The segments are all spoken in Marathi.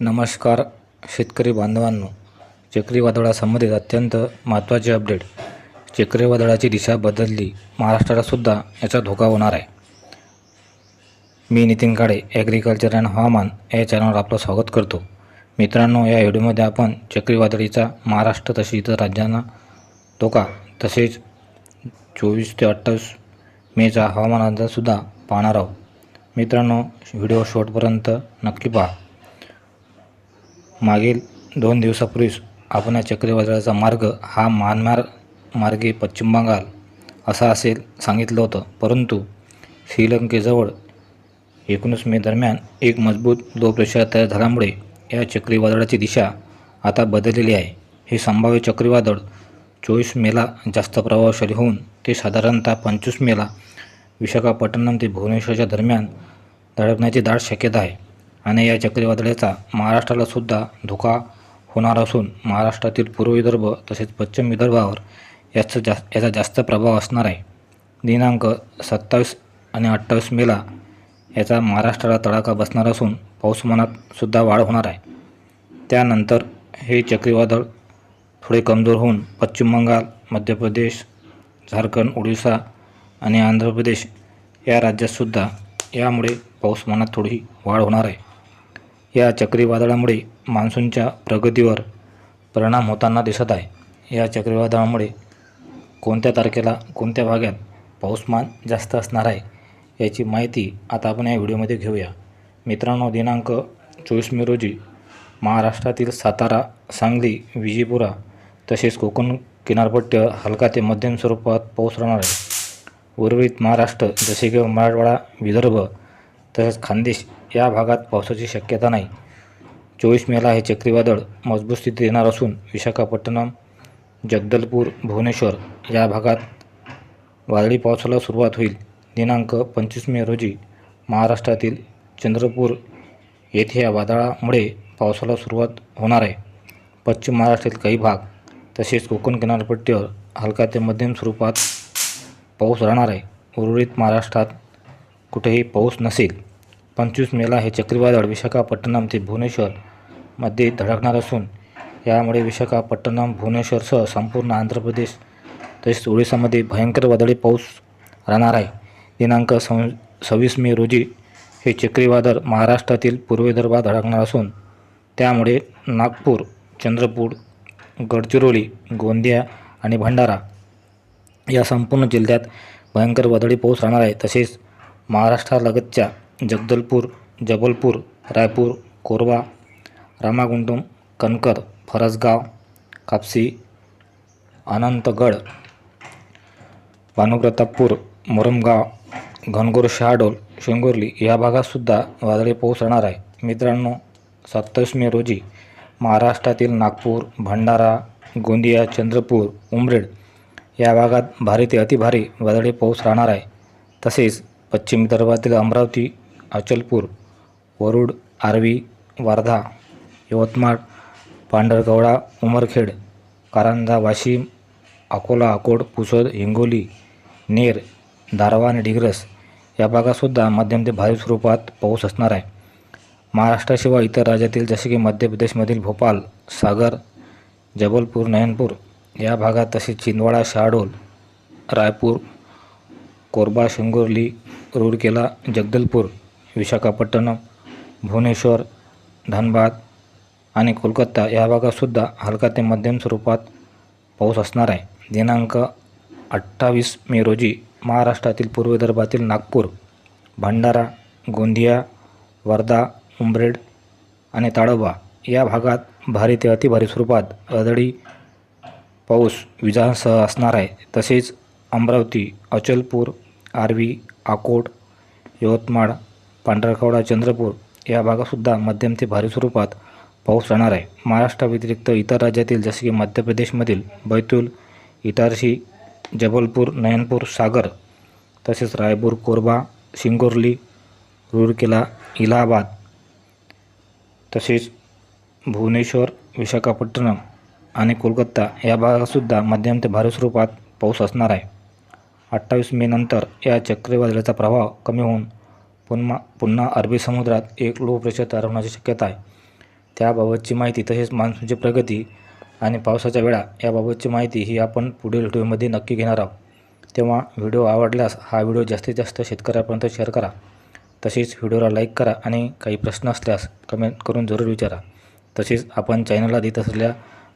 नमस्कार शेतकरी बांधवांनो. चक्रीवादळासंबंधित अत्यंत महत्त्वाचे अपडेट. चक्रीवादळाची दिशा बदलली. महाराष्ट्रालासुद्धा याचा धोका होणार आहे. मी नितीन काळे ॲग्रिकल्चर अँड हवामान या चॅनलवर आपलं स्वागत करतो. मित्रांनो या व्हिडिओमध्ये आपण चक्रीवादळीचा महाराष्ट्र तसेच इतर राज्यांना धोका तसेच चोवीस ते अठ्ठावीस मेचा हवामान अंदाजसुद्धा पाहणार आहोत. मित्रांनो व्हिडिओ शेवटपर्यंत नक्की पहा. मागील दोन दिवसापूर्वीच आपण या चक्रीवादळाचा मार्ग हा म्यानमार मार्गे पश्चिम बंगाल असा असेल सांगितलं होतं. परंतु श्रीलंकेजवळ एकोणीस मे दरम्यान एक मजबूत लो प्रेशर तयार झाल्यामुळे या चक्रीवादळाची दिशा आता बदललेली आहे. हे संभाव्य चक्रीवादळ चोवीस मेला जास्त प्रभावशाली होऊन ते साधारणतः पंचवीस मेला विशाखापट्टणम ते भुवनेश्वरच्या दरम्यान धडकण्याची दाट शक्यता आहे. आणि या चक्रीवादळाचा महाराष्ट्राला सुद्धा धोका होणार असून महाराष्ट्रातील पूर्व विदर्भ तसेच पश्चिम विदर्भावर याचा जास्त याचा जास्त प्रभाव असणार आहे. दिनांक सत्तावीस आणि अठ्ठावीस मेला याचा महाराष्ट्राला तडाखा बसणार असून पाऊसमानात सुद्धा वाढ होणार आहे. त्यानंतर हे चक्रीवादळ थोडे कमजोर होऊन पश्चिम बंगाल मध्य प्रदेश झारखंड ओडिसा आणि आंध्र प्रदेश या राज्यातसुद्धा यामुळे पाऊसमानात थोडी वाढ होणार आहे. या चक्रीवादळामुळे मान्सूनच्या प्रगतीवर परिणाम होताना दिसत आहे. या चक्रीवादळामुळे कोणत्या तारखेला कोणत्या भागात पाऊसमान जास्त असणार आहे याची माहिती आता आपण या व्हिडिओमध्ये घेऊया. मित्रांनो दिनांक चोवीस मे रोजी महाराष्ट्रातील सातारा सांगली विजयपुरा तसेच कोकण किनारपट्ट्या हलका ते मध्यम स्वरूपात पाऊस राहणार आहे. उर्वरित महाराष्ट्र जसे की मराठवाडा विदर्भ तसेच खानदेश या भागात पावसाची शक्यता नाही. चोवीस मेला हे चक्रीवादळ मजबूत स्थितीत येणार असून विशाखापट्टणम जगदलपूर भुवनेश्वर या भागात वादळी पावसाला सुरुवात होईल. दिनांक पंचवीस मे रोजी महाराष्ट्रातील चंद्रपूर येथे या वादळामुळे पावसाला सुरुवात होणार आहे. पश्चिम महाराष्ट्रातील काही भाग तसेच कोकण किनारपट्टीवर हलका ते मध्यम स्वरूपात पाऊस राहणार आहे. उर्वरित महाराष्ट्रात कुठेही पाऊस नसेल. पंचवीस मेला हे चक्रीवादळ विशाखापट्टणम ते भुवनेश्वरमध्ये धडकणार असून यामुळे विशाखापट्टणम भुवनेश्वरसह संपूर्ण आंध्र प्रदेश तसेच ओडिसामध्ये भयंकर वादळी पाऊस राहणार आहे. दिनांक सं सव्वीस मे रोजी हे चक्रीवादळ महाराष्ट्रातील पूर्वविदर्भात धडकणार असून त्यामुळे नागपूर चंद्रपूर गडचिरोली गोंदिया आणि भंडारा या संपूर्ण जिल्ह्यात भयंकर वादळी पाऊस राहणार आहे. तसेच महाराष्ट्रालगतच्या जगदलपूर जबलपूर रायपूर कोरबा रामागुंडम कणकर फरसगाव कापसी अनंतगड भानुप्रतापपूर मुरमगाव घनगोर शहाडोल शेंगोर्ली या भागातसुद्धा वादळी पाऊस राहणार आहे. मित्रांनो सत्तावीस मे रोजी महाराष्ट्रातील नागपूर भंडारा गोंदिया चंद्रपूर उमरेड या भागात भारी ते अतिभारी वादळी पाऊस राहणार आहे. तसेच पश्चिम विदर्भातील अमरावती अचलपूर वरुड आर्वी वर्धा यवतमाळ पांढरकवडा उमरखेड कारंजा वाशिम अकोला अकोट पुसद हिंगोली नेर दारवा आणि डिग्रस या भागातसुद्धा मध्यम ते भारी स्वरूपात पाऊस असणार आहे. महाराष्ट्राशिवाय इतर राज्यातील जसे की मध्य प्रदेशमधील भोपाल सागर जबलपूर नयनपूर या भागात तसेच छिंदवाडा शहाडोल रायपूर कोरबा शिंगोर्ली रूरकेला जगदलपूर विशाखापट्टणम भुवनेश्वर धनबाद आणि कोलकाता या भागातसुद्धा हलका ते मध्यम स्वरूपात पाऊस असणार आहे. दिनांक अठ्ठावीस मे रोजी महाराष्ट्रातील पूर्व विदर्भातील नागपूर भंडारा गोंदिया वर्धा उमरेड आणि ताडोबा या भागात भारी ते अतिभारी स्वरूपात अदळी पाऊस विजांसह असणार आहे. तसेच अमरावती अचलपूर आर्वी आकोट यवतमाळ पांढरकवडा चंद्रपूर या भागातसुद्धा मध्यम ते भारी स्वरूपात पाऊस राहणार आहे. महाराष्ट्राव्यतिरिक्त इतर राज्यातील जसे की मध्य प्रदेशमधील बैतूल इटारशी जबलपूर नयनपूर सागर तसेच रायपूर कोरबा शिंगोर्ली रूरकेला इलाहाबाद तसेच भुवनेश्वर विशाखापट्टणम आणि कोलकाता या भागातसुद्धा मध्यम ते भारी स्वरूपात पाऊस असणार आहे. अठ्ठावीस मे नंतर या चक्रीवादळाचा प्रभाव कमी होऊन पुन्हा पुन्हा अरबी समुद्रात एक लो प्रेशर तयार होण्याची शक्यता आहे. त्याबाबतची माहिती तसेच मान्सूनची प्रगती आणि पावसाच्या वेळा याबाबतची माहिती ही आपण पुढील व्हिडिओमध्ये नक्की घेणार आहोत. तेव्हा व्हिडिओ आवडल्यास हा व्हिडिओ जास्तीत जास्त शेतकऱ्यापर्यंत शेअर करा. तसेच व्हिडिओला लाईक करा आणि काही प्रश्न असल्यास कमेंट करून जरूर विचारा. तसेच आपण चॅनलला देत असलेल्या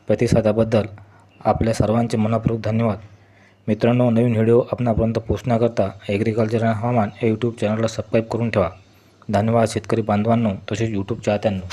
प्रतिसादाबद्दल आपल्या सर्वांचे मनपूर्वक धन्यवाद. मित्रांनो नवीन व्हिडिओ आपणापर्यंत पोहोचण्याकरता ॲग्रिकल्चर आणि हवामान या यूट्यूब चॅनलला सबस्क्राईब करून ठेवा. धन्यवाद शेतकरी बांधवांनो. तसेच यूट्यूब चाहत्यांनो